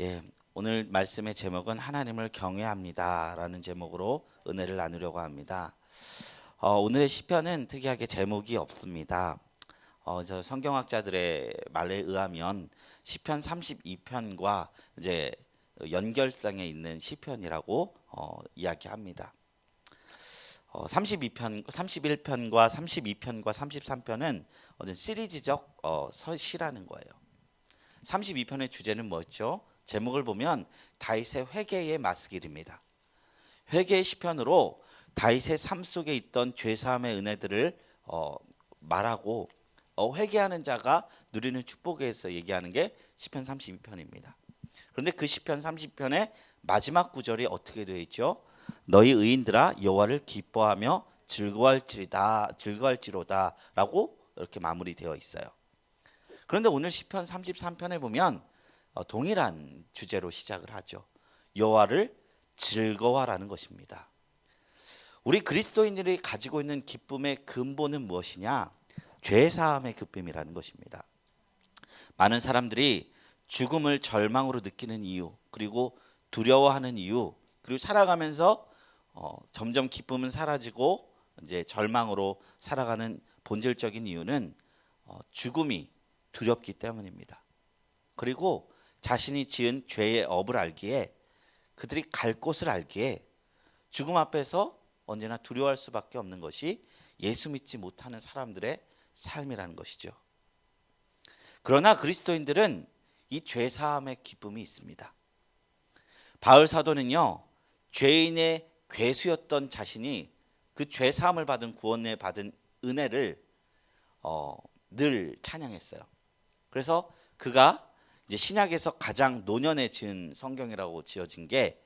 예, 오늘 말씀의 제목은 하나님을 경외합니다라는 제목으로 은혜를 나누려고 합니다. 어, 오늘의 시편은 특이하게 제목이 없습니다. 어, 저 성경학자들의 말에 의하면 시편 32편과 이제 연결성에 있는 시편이라고 어, 이야기합니다. 어, 32편, 31편과 32편과 33편은 어떤 시리즈적 어, 서- 시라는 거예요. 32편의 주제는 뭐였죠? 제목을 보면 다윗의 회개의 마스길입니다. 회개의 시편으로 다윗의 삶 속에 있던 죄 사함의 은혜들을 어, 말하고 어, 회개하는 자가 누리는 축복에 대해서 얘기하는 게 시편 32편입니다. 그런데 그 시편 30편의 마지막 구절이 어떻게 되어 있죠? 너희 의인들아 여호와를 기뻐하며 즐거워할지리다 즐거워할지로다라고 이렇게 마무리되어 있어요. 그런데 오늘 시편 33편에 보면 어, 동일한 주제로 시작을 하죠. 여호와를 즐거워하라는 것입니다. 우리 그리스도인들이 가지고 있는 기쁨의 근본은 무엇이냐? 죄 사함의 기쁨이라는 것입니다. 많은 사람들이 죽음을 절망으로 느끼는 이유, 그리고 두려워하는 이유, 그리고 살아가면서 어, 점점 기쁨은 사라지고 이제 절망으로 살아가는 본질적인 이유는 어, 죽음이 두렵기 때문입니다. 그리고 자신이 지은 죄의 업을 알기에 그들이 갈 곳을 알기에 죽음 앞에서 언제나 두려워할 수밖에 없는 것이 예수 믿지 못하는 사람들의 삶이라는 것이죠. 그러나 그리스도인들은 이 죄 사함의 기쁨이 있습니다. 바울 사도는요. 죄인의 괴수였던 자신이 그 죄 사함을 받은 구원에 받은 은혜를 어, 늘 찬양했어요. 그래서 그가 이제 신약에서 가장 노년에 지은 성경이라고 지어진 게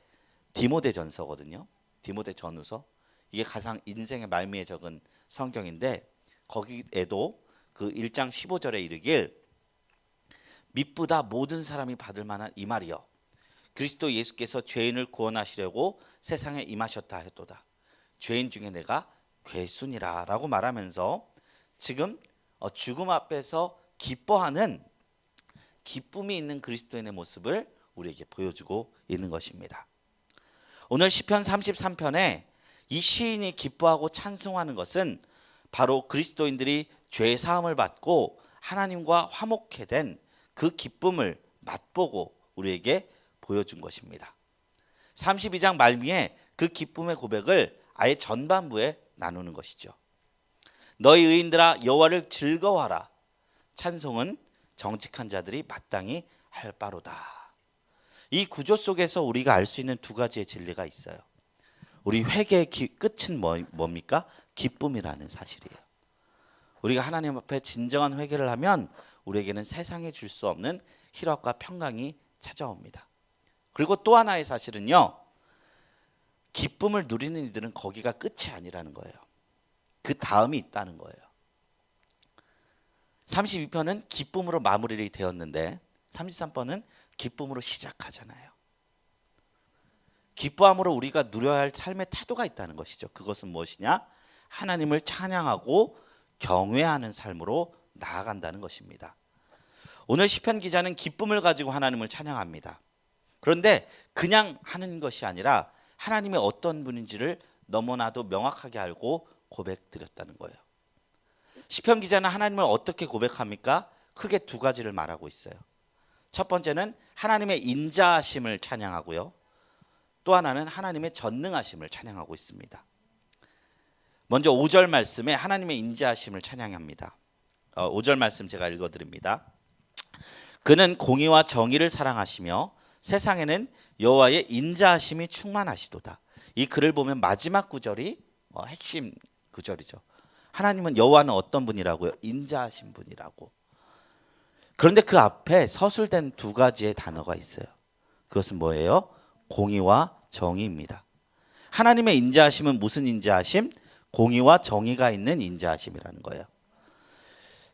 디모데전서거든요. 디모데전후서 이게 가장 인생의 말미에 적은 성경인데 거기에도 그 1장 15절에 이르길 미쁘다 모든 사람이 받을 만한 이 말이여 그리스도 예수께서 죄인을 구원하시려고 세상에 임하셨다 했도다. 죄인 중에 내가 괴순이라라고 말하면서 지금 어, 죽음 앞에서 기뻐하는 기쁨이 있는 그리스도인의 모습을 우리에게 보여주고 있는 것입니다. 오늘 시편 33편에 이 시인이 기뻐하고 찬송하는 것은 바로 그리스도인들이 죄 사함을 받고 하나님과 화목해 된 그 기쁨을 맛보고 우리에게 보여준 것입니다. 32장 말미에 그 기쁨의 고백을 아예 전반부에 나누는 것이죠. 너희 의인들아 여호와를 즐거워하라. 찬송은 정직한 자들이 마땅히 할 바로다. 이 구조 속에서 우리가 알 수 있는 두 가지의 진리가 있어요. 우리 회개의 기- 끝은 뭐, 뭡니까? 기쁨이라는 사실이에요. 우리가 하나님 앞에 진정한 회개를 하면 우리에게는 세상에 줄 수 없는 희락과 평강이 찾아옵니다. 그리고 또 하나의 사실은요. 기쁨을 누리는 이들은 거기가 끝이 아니라는 거예요. 그 다음이 있다는 거예요. 32편은 기쁨으로 마무리 되었는데 33번은 기쁨으로 시작하잖아요. 기뻐함으로 우리가 누려야 할 삶의 태도가 있다는 것이죠. 그것은 무엇이냐? 하나님을 찬양하고 경외하는 삶으로 나아간다는 것입니다. 오늘 시편 기자는 기쁨을 가지고 하나님을 찬양합니다. 그런데 그냥 하는 것이 아니라 하나님이 어떤 분인지를 너무나도 명확하게 알고 고백드렸다는 거예요. 시편 기자는 하나님을 어떻게 고백합니까? 크게 두 가지를 말하고 있어요. 첫 번째는 하나님의 인자하심을 찬양하고요. 또 하나는 하나님의 전능하심을 찬양하고 있습니다. 먼저 5절 말씀에 하나님의 인자하심을 찬양합니다. 어, 5절 말씀 제가 읽어 드립니다. 그는 공의와 정의를 사랑하시며 세상에는 여호와의 인자하심이 충만하시도다. 이 글을 보면 마지막 구절이 어, 핵심 구절이죠. 하나님은 여호와는 어떤 분이라고요? 인자하신 분이라고. 그런데 그 앞에 서술된 두 가지의 단어가 있어요. 그것은 뭐예요? 공의와 정의입니다. 하나님의 인자하심은 무슨 인자하심? 공의와 정의가 있는 인자하심이라는 거예요.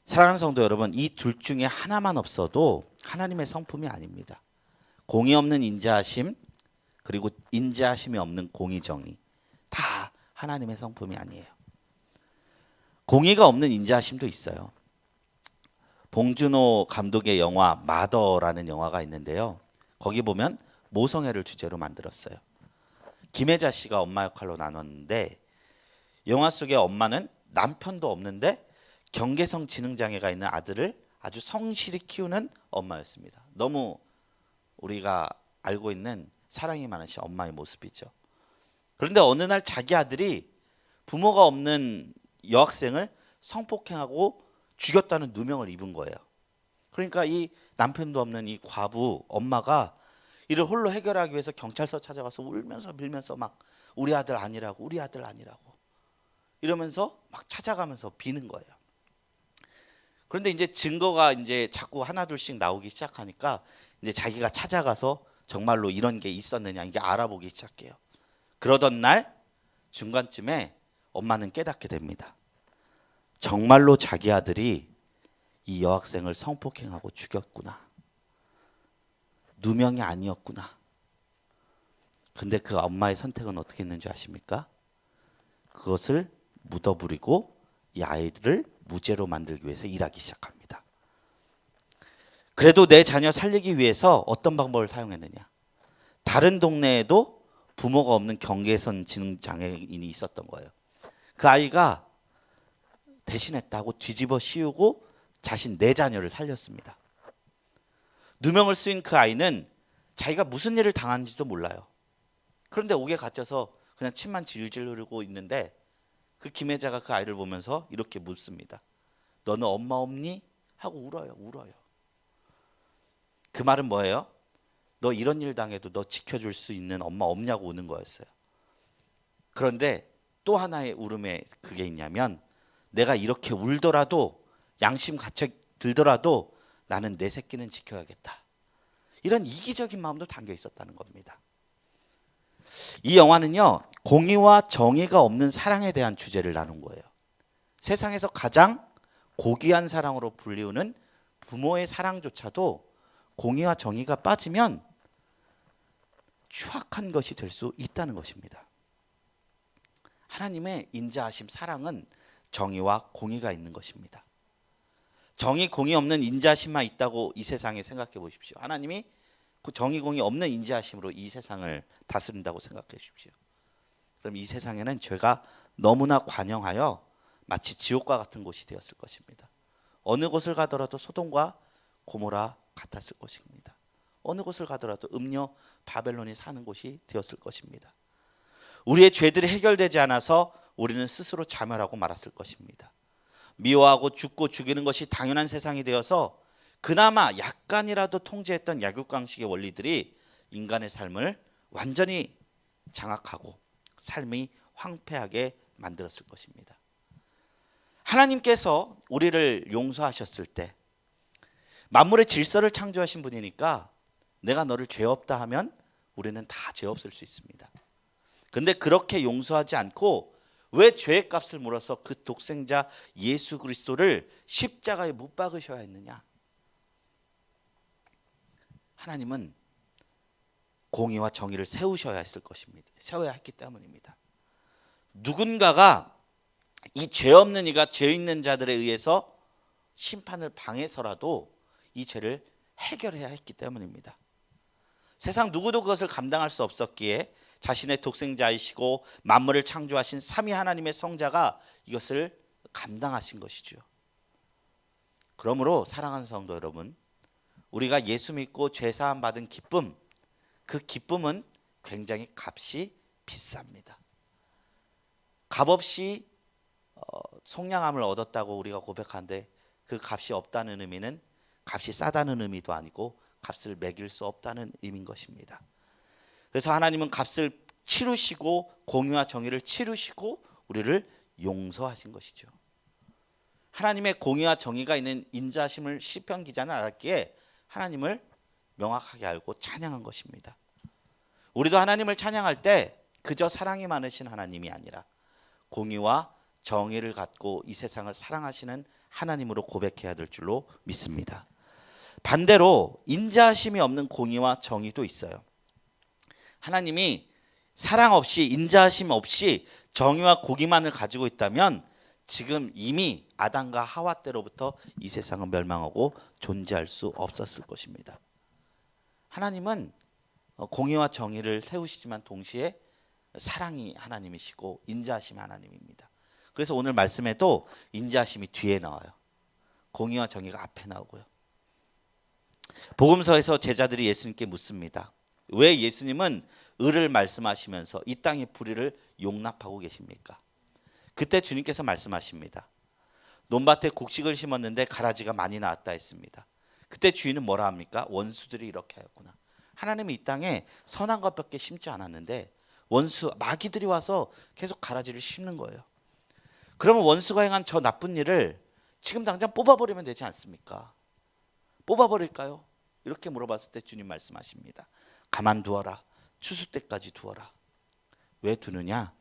사랑하는 성도 여러분, 이 둘 중에 하나만 없어도 하나님의 성품이 아닙니다. 공의 없는 인자하심 그리고 인자하심이 없는 공의 정의 다 하나님의 성품이 아니에요. 공의가 없는 인자하심도 있어요. 봉준호 감독의 영화 마더라는 영화가 있는데요. 거기 보면 모성애를 주제로 만들었어요. 김혜자 씨가 엄마 역할로 나눴는데 영화 속의 엄마는 남편도 없는데 경계성 지능 장애가 있는 아들을 아주 성실히 키우는 엄마였습니다. 너무 우리가 알고 있는 사랑이 많으신 엄마의 모습이죠. 그런데 어느 날 자기 아들이 부모가 없는 여학생을 성폭행하고 죽였다는 누명을 입은 거예요. 그러니까 이 남편도 없는 이 과부 엄마가 이를 홀로 해결하기 위해서 경찰서 찾아가서 울면서 빌면서 막 우리 아들 아니라고 우리 아들 아니라고 이러면서 막 찾아가면서 비는 거예요. 그런데 이제 증거가 이제 자꾸 하나 둘씩 나오기 시작하니까 이제 자기가 찾아가서 정말로 이런 게 있었느냐 이게 알아보기 시작해요. 그러던 날 중간쯤에 엄마는 깨닫게 됩니다. 정말로 자기 아들이 이 여학생을 성폭행하고 죽였구나. 누명이 아니었구나. 근데 그 엄마의 선택은 어떻게 했는지 아십니까? 그것을 묻어버리고 이 아이들을 무죄로 만들기 위해서 일하기 시작합니다. 그래도 내 자녀 살리기 위해서 어떤 방법을 사용했느냐? 다른 동네에도 부모가 없는 경계선 지능 장애인이 있었던 거예요. 그 아이가 대신했다고 뒤집어 씌우고 자신 내 자녀를 살렸습니다. 누명을 쓰인 그 아이는 자기가 무슨 일을 당한지도 몰라요. 그런데 옥에 갇혀서 그냥 침만 질질 흐르고 있는데 그 김혜자가 그 아이를 보면서 이렇게 묻습니다. 너는 엄마 없니? 하고 울어요. 울어요. 그 말은 뭐예요? 너 이런 일 당해도 너 지켜줄 수 있는 엄마 없냐고 우는 거였어요. 그런데 또 하나의 울음에 그게 있냐면 내가 이렇게 울더라도 양심 갇혀 들더라도 나는 내 새끼는 지켜야겠다. 이런 이기적인 마음도 담겨 있었다는 겁니다. 이 영화는요 공의와 정의가 없는 사랑에 대한 주제를 나눈 거예요. 세상에서 가장 고귀한 사랑으로 불리우는 부모의 사랑조차도 공의와 정의가 빠지면 추악한 것이 될 수 있다는 것입니다. 하나님의 인자하심 사랑은 정의와 공의가 있는 것입니다. 정의 공의 없는 인자하심만 있다고 이 세상에 생각해 보십시오. 하나님이 그 정의 공의 없는 인자하심으로 이 세상을 다스린다고 생각해 주십시오. 그럼 이 세상에는 죄가 너무나 관영하여 마치 지옥과 같은 곳이 되었을 것입니다. 어느 곳을 가더라도 소돔과 고모라 같았을 것입니다. 어느 곳을 가더라도 음녀 바벨론이 사는 곳이 되었을 것입니다. 우리의 죄들이 해결되지 않아서 우리는 스스로 자멸하고 말았을 것입니다. 미워하고 죽고 죽이는 것이 당연한 세상이 되어서 그나마 약간이라도 통제했던 약육강식의 원리들이 인간의 삶을 완전히 장악하고 삶이 황폐하게 만들었을 것입니다. 하나님께서 우리를 용서하셨을 때 만물의 질서를 창조하신 분이니까 내가 너를 죄 없다 하면 우리는 다 죄 없을 수 있습니다. 근데 그렇게 용서하지 않고 왜 죄의 값을 물어서 그 독생자 예수 그리스도를 십자가에 못 박으셔야 했느냐? 하나님은 공의와 정의를 세우셔야 했을 것입니다. 세워야 했기 때문입니다. 누군가가 이 죄 없는 이가 죄 있는 자들에 의해서 심판을 방해서라도 이 죄를 해결해야 했기 때문입니다. 세상 누구도 그것을 감당할 수 없었기에 자신의 독생자이시고 만물을 창조하신 삼위 하나님의 성자가 이것을 감당하신 것이죠. 그러므로 사랑하는 성도 여러분, 우리가 예수 믿고 죄 사함 받은 기쁨, 그 기쁨은 굉장히 값이 비쌉니다. 값없이 어, 속량함을 얻었다고 우리가 고백하는데 그 값이 없다는 의미는 값이 싸다는 의미도 아니고 값을 매길 수 없다는 의미인 것입니다. 그래서 하나님은 값을 치르시고 공의와 정의를 치르시고 우리를 용서하신 것이죠. 하나님의 공의와 정의가 있는 인자심을 시편 기자는 알았기에 하나님을 명확하게 알고 찬양한 것입니다. 우리도 하나님을 찬양할 때 그저 사랑이 많으신 하나님이 아니라 공의와 정의를 갖고 이 세상을 사랑하시는 하나님으로 고백해야 될 줄로 믿습니다. 반대로 인자하심이 없는 공의와 정의도 있어요. 하나님이 사랑 없이 인자하심 없이 정의와 고기만을 가지고 있다면 지금 이미 아담과 하와 때로부터 이 세상은 멸망하고 존재할 수 없었을 것입니다. 하나님은 어, 공의와 정의를 세우시지만 동시에 사랑이 하나님이시고 인자하심이 하나님입니다. 그래서 오늘 말씀에도 인자하심이 뒤에 나와요. 공의와 정의가 앞에 나오고요. 복음서에서 제자들이 예수님께 묻습니다. 왜 예수님은 의를 말씀하시면서 이 땅의 불의를 용납하고 계십니까? 그때 주님께서 말씀하십니다. 논밭에 곡식을 심었는데 가라지가 많이 나왔다 했습니다. 그때 주인은 뭐라 합니까? 원수들이 이렇게 하였구나. 하나님이 이 땅에 선한 것밖에 심지 않았는데 원수 마귀들이 와서 계속 가라지를 심는 거예요. 그러면 원수가 행한 저 나쁜 일을 지금 당장 뽑아버리면 되지 않습니까? 뽑아버릴까요? 이렇게 물어봤을 때 주님 말씀하십니다. 가만두어라. 추수 때까지 두어라. 왜 두느냐?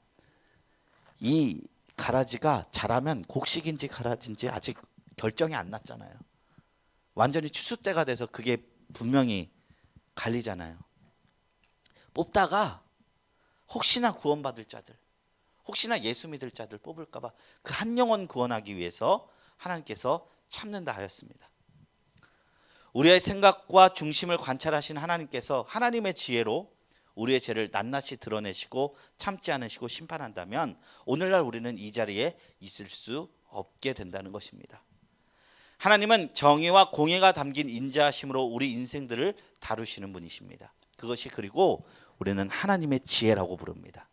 이 가라지가 자라면 곡식인지 가라지인지 아직 결정이 안 났잖아요. 완전히 추수 때가 돼서 그게 분명히 갈리잖아요. 뽑다가 혹시나 구원받을 자들, 혹시나 예수 믿을 자들 뽑을까봐 그 한 영혼 구원하기 위해서 하나님께서 참는다 하였습니다. 우리의 생각과 중심을 관찰하신 하나님께서 하나님의 지혜로 우리의 죄를 낱낱이 드러내시고 참지 않으시고 심판한다면 오늘날 우리는 이 자리에 있을 수 없게 된다는 것입니다. 하나님은 정의와 공의가 담긴 인자하심으로 우리 인생들을 다루시는 분이십니다. 그것이 그리고 우리는 하나님의 지혜라고 부릅니다.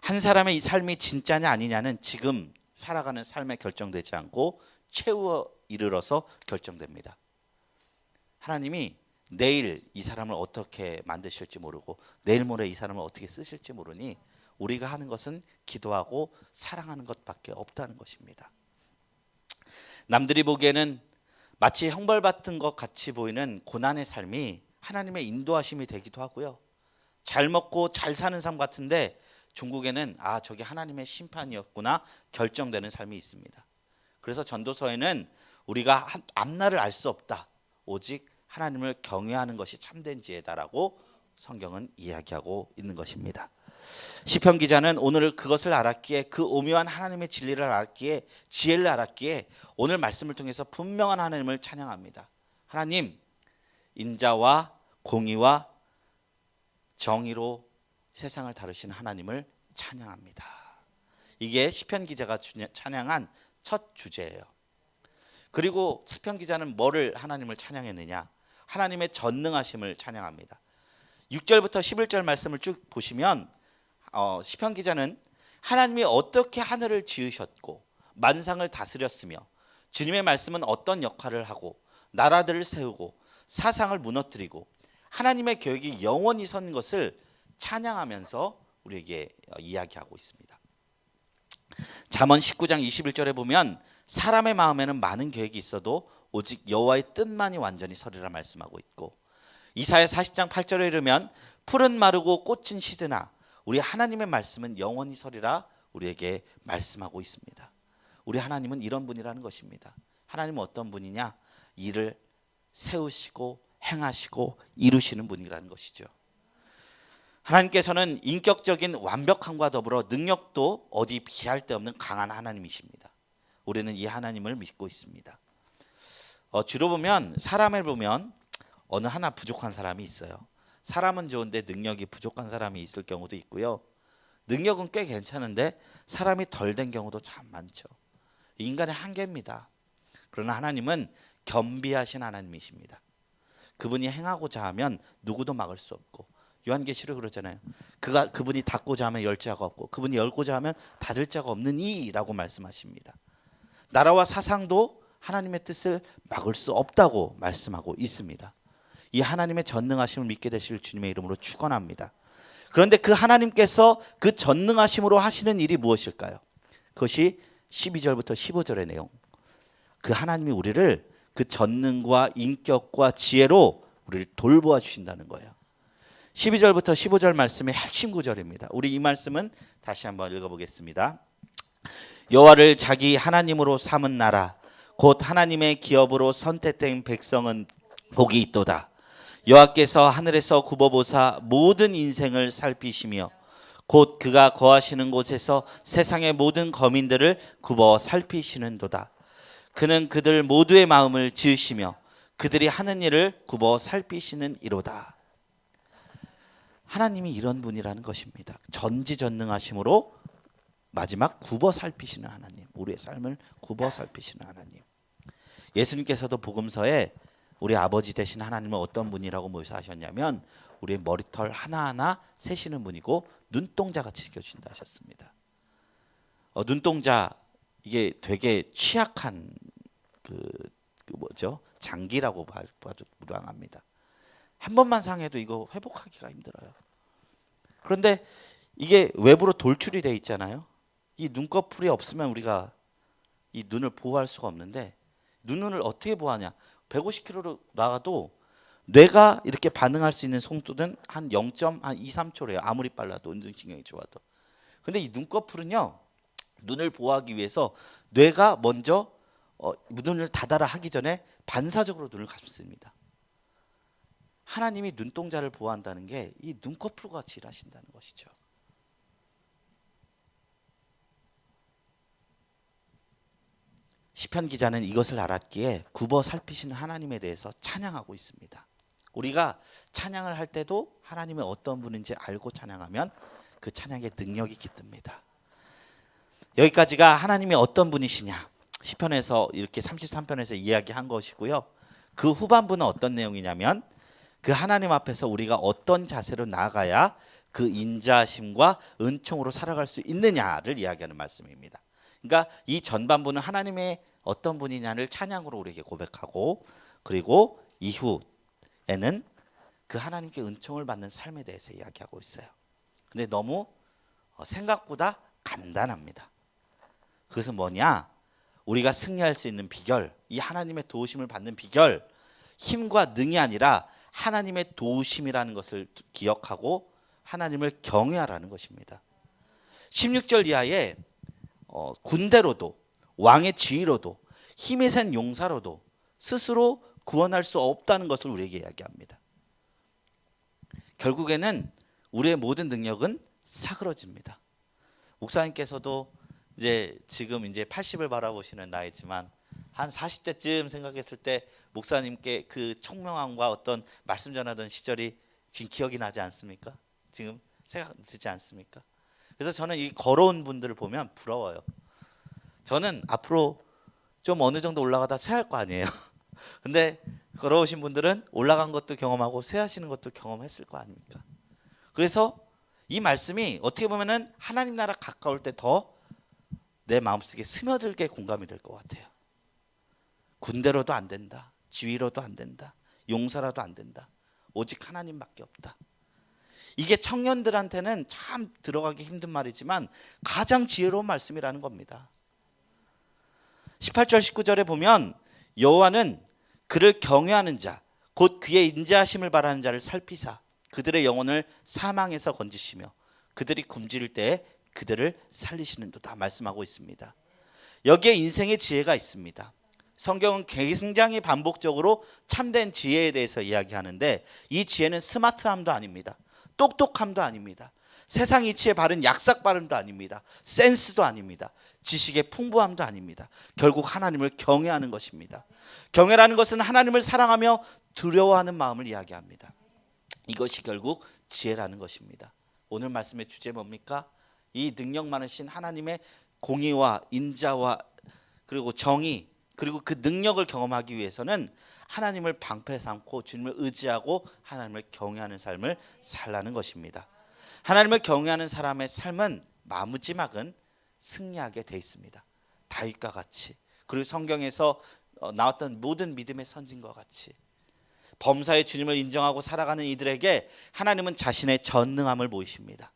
한 사람의 이 삶이 진짜냐 아니냐는 지금 살아가는 삶에 결정되지 않고 최후 이르러서 결정됩니다. 하나님이 내일 이 사람을 어떻게 만드실지 모르고 내일 모레 이 사람을 어떻게 쓰실지 모르니 우리가 하는 것은 기도하고 사랑하는 것밖에 없다는 것입니다. 남들이 보기에는 마치 형벌받은 것 같이 보이는 고난의 삶이 하나님의 인도하심이 되기도 하고요. 잘 먹고 잘 사는 삶 같은데 중국에는 아 저게 하나님의 심판이었구나 결정되는 삶이 있습니다. 그래서 전도서에는 우리가 한- 앞날을 알 수 없다. 오직 하나님을 경외하는 것이 참된 지혜다라고 성경은 이야기하고 있는 것입니다. 시편 기자는 오늘 그것을 알았기에 그 오묘한 하나님의 진리를 알았기에 지혜를 알았기에 오늘 말씀을 통해서 분명한 하나님을 찬양합니다. 하나님 인자와 공의와 정의로 세상을 다루시는 하나님을 찬양합니다. 이게 시편 기자가 찬양한 첫 주제예요. 그리고 시편 기자는 뭐를 하나님을 찬양했느냐? 하나님의 전능하심을 찬양합니다. 6절부터 11절 말씀을 쭉 보시면 어, 시편 기자는 하나님이 어떻게 하늘을 지으셨고 만상을 다스렸으며 주님의 말씀은 어떤 역할을 하고 나라들을 세우고 사상을 무너뜨리고 하나님의 계획이 영원히 선 것을 찬양하면서 우리에게 어, 이야기하고 있습니다. 잠언 19장 21절에 보면 사람의 마음에는 많은 계획이 있어도 오직 여호와의 뜻만이 완전히 서리라 말씀하고 있고 이사야 40장 8절에 이르면 풀은 마르고 꽃은 시드나 우리 하나님의 말씀은 영원히 서리라 우리에게 말씀하고 있습니다. 우리 하나님은 이런 분이라는 것입니다. 하나님은 어떤 분이냐? 일을 세우시고 행하시고 이루시는 분이라는 것이죠. 하나님께서는 인격적인 완벽함과 더불어 능력도 어디 비할 데 없는 강한 하나님이십니다. 우리는 이 하나님을 믿고 있습니다. 어, 주로 보면 사람을 보면 어느 하나 부족한 사람이 있어요. 사람은 좋은데 능력이 부족한 사람이 있을 경우도 있고요. 능력은 꽤 괜찮은데 사람이 덜 된 경우도 참 많죠. 인간의 한계입니다. 그러나 하나님은 겸비하신 하나님이십니다. 그분이 행하고자 하면 누구도 막을 수 없고 요한계시록 그러잖아요. 그가 그분이 닫고자 하면 열 자가 없고 그분이 열고자 하면 닫을 자가 없느니라고 말씀하십니다. 나라와 사상도 하나님의 뜻을 막을 수 없다고 말씀하고 있습니다. 이 하나님의 전능하심을 믿게 되실 주님의 이름으로 축원합니다. 그런데 그 하나님께서 그 전능하심으로 하시는 일이 무엇일까요? 그것이 12절부터 15절의 내용. 그 하나님이 우리를 그 전능과 인격과 지혜로 우리를 돌보아 주신다는 거예요. 12절부터 15절 말씀의 핵심 구절입니다. 우리 이 말씀은 다시 한번 읽어보겠습니다. 여호와를 자기 하나님으로 삼은 나라 곧 하나님의 기업으로 선택된 백성은 복이 있도다. 여호와께서 하늘에서 굽어보사 모든 인생을 살피시며 곧 그가 거하시는 곳에서 세상의 모든 거민들을 굽어 살피시는도다. 그는 그들 모두의 마음을 지으시며 그들이 하는 일을 굽어 살피시는 이로다. 하나님이 이런 분이라는 것입니다. 전지전능하심으로 마지막 굽어 살피시는 하나님, 우리의 삶을 굽어 살피시는 하나님. 예수님께서도 복음서에 우리 아버지 되신 하나님은 어떤 분이라고 묘사하셨냐면 우리의 머리털 하나하나 세시는 분이고 눈동자 같이 지켜주신다 하셨습니다. 어, 눈동자 이게 되게 취약한 그, 그 뭐죠 장기라고 봐- 봐도 무방합니다. 한 번만 상해도 이거 회복하기가 힘들어요. 그런데 이게 외부로 돌출이 돼 있잖아요. 이 눈꺼풀이 없으면 우리가 이 눈을 보호할 수가 없는데 눈을 어떻게 보호하냐? 150km로 나가도 뇌가 이렇게 반응할 수 있는 속도는 한 0.2, 3초래요. 아무리 빨라도 운동신경이 좋아도. 근데 이 눈꺼풀은요. 눈을 보호하기 위해서 뇌가 먼저 어, 눈을 닫아라 하기 전에 반사적으로 눈을 감습니다. 하나님이 눈동자를 보호한다는 게 이 눈꺼풀과 같이 일하신다는 것이죠. 시편 기자는 이것을 알았기에 굽어 살피시는 하나님에 대해서 찬양하고 있습니다. 우리가 찬양을 할 때도 하나님의 어떤 분인지 알고 찬양하면 그 찬양의 능력이 깃듭니다. 여기까지가 하나님이 어떤 분이시냐 시편에서 이렇게 33편에서 이야기한 것이고요. 그 후반부는 어떤 내용이냐면 그 하나님 앞에서 우리가 어떤 자세로 나아가야 그 인자심과 은총으로 살아갈 수 있느냐를 이야기하는 말씀입니다. 그러니까 이 전반부는 하나님의 어떤 분이냐를 찬양으로 우리에게 고백하고 그리고 이후에는 그 하나님께 은총을 받는 삶에 대해서 이야기하고 있어요. 근데 너무 어, 생각보다 간단합니다. 그것은 뭐냐? 우리가 승리할 수 있는 비결, 이 하나님의 도우심을 받는 비결, 힘과 능이 아니라 하나님의 도우심이라는 것을 기억하고 하나님을 경외하라는 것입니다. 16절 이하에 어, 군대로도 왕의 지위로도 힘이 센 용사로도 스스로 구원할 수 없다는 것을 우리에게 이야기합니다. 결국에는 우리의 모든 능력은 사그러집니다. 목사님께서도 이제 지금 이제 80을 바라보시는 나이지만 한 40대쯤 생각했을 때 목사님께 그 총명함과 어떤 말씀 전하던 시절이 지금 기억이 나지 않습니까? 지금 생각 드지 않습니까? 그래서 저는 이 걸어온 분들을 보면 부러워요. 저는 앞으로 좀 어느 정도 올라가다 쇠할 거 아니에요. 근데 걸어오신 분들은 올라간 것도 경험하고 쇠하시는 것도 경험했을 거 아닙니까? 그래서 이 말씀이 어떻게 보면은 하나님 나라 가까울 때 더 내 마음속에 스며들게 공감이 될 것 같아요. 군대로도 안 된다. 지위로도 안 된다. 용사라도 안 된다. 오직 하나님밖에 없다. 이게 청년들한테는 참 들어가기 힘든 말이지만 가장 지혜로운 말씀이라는 겁니다. 18절 19절에 보면 여호와는 그를 경외하는 자, 곧 그의 인자하심을 바라는 자를 살피사 그들의 영혼을 사망에서 건지시며 그들이 굶주릴 때에 그들을 살리시는도다 말씀하고 있습니다. 여기에 인생의 지혜가 있습니다. 성경은 굉장히 반복적으로 참된 지혜에 대해서 이야기하는데 이 지혜는 스마트함도 아닙니다. 똑똑함도 아닙니다. 세상 이치에 바른 약삭 발음도 아닙니다. 센스도 아닙니다. 지식의 풍부함도 아닙니다. 결국 하나님을 경외하는 것입니다. 경외라는 것은 하나님을 사랑하며 두려워하는 마음을 이야기합니다. 이것이 결국 지혜라는 것입니다. 오늘 말씀의 주제 뭡니까? 이 능력 많으신 하나님의 공의와 인자와 그리고 정의 그리고 그 능력을 경험하기 위해서는 하나님을 방패 삼고 주님을 의지하고 하나님을 경외하는 삶을 살라는 것입니다. 하나님을 경외하는 사람의 삶은 마무지막은 승리하게 돼 있습니다. 다윗과 같이 그리고 성경에서 어, 나왔던 모든 믿음의 선진과 같이 범사의 주님을 인정하고 살아가는 이들에게 하나님은 자신의 전능함을 보이십니다.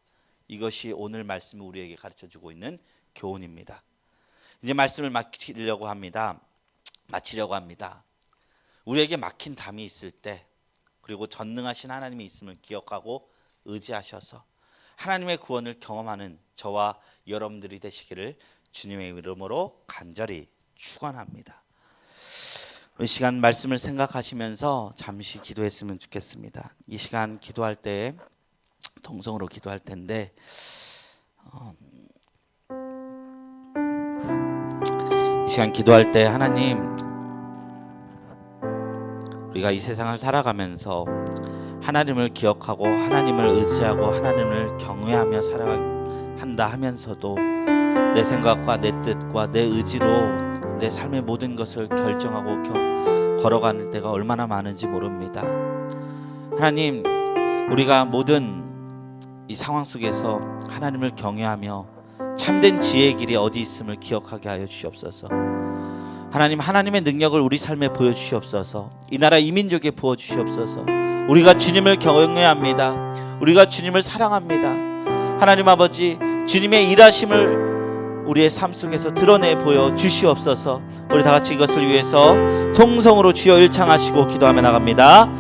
이것이 오늘 말씀이 우리에게 가르쳐 주고 있는 교훈입니다. 이제 말씀을 마치려고 합니다. 마치려고 합니다. 우리에게 막힌 담이 있을 때 그리고 전능하신 하나님이 있음을 기억하고 의지하셔서 하나님의 구원을 경험하는 저와 여러분들이 되시기를 주님의 이름으로 간절히 축원합니다. 이 시간 말씀을 생각하시면서 잠시 기도했으면 좋겠습니다. 이 시간 기도할 때 동성으로 기도할 텐데 어, 이 시간 기도할 때 하나님 우리가 이 세상을 살아가면서 하나님을 기억하고 하나님을 의지하고 하나님을 경외하며 살아간다 하면서도 내 생각과 내 뜻과 내 의지로 내 삶의 모든 것을 결정하고 겨- 걸어가는 때가 얼마나 많은지 모릅니다. 하나님, 우리가 모든 이 상황 속에서 하나님을 경외하며 참된 지혜의 길이 어디 있음을 기억하게 하여 주시옵소서. 하나님, 하나님의 능력을 우리 삶에 보여 주시옵소서. 이 나라 이민족에 부어 주시옵소서. 우리가 주님을 경외합니다. 우리가 주님을 사랑합니다. 하나님 아버지, 주님의 일하심을 우리의 삶 속에서 드러내 보여 주시옵소서. 우리 다 같이 이것을 위해서 통성으로 주여 일창하시고 기도하며 나갑니다.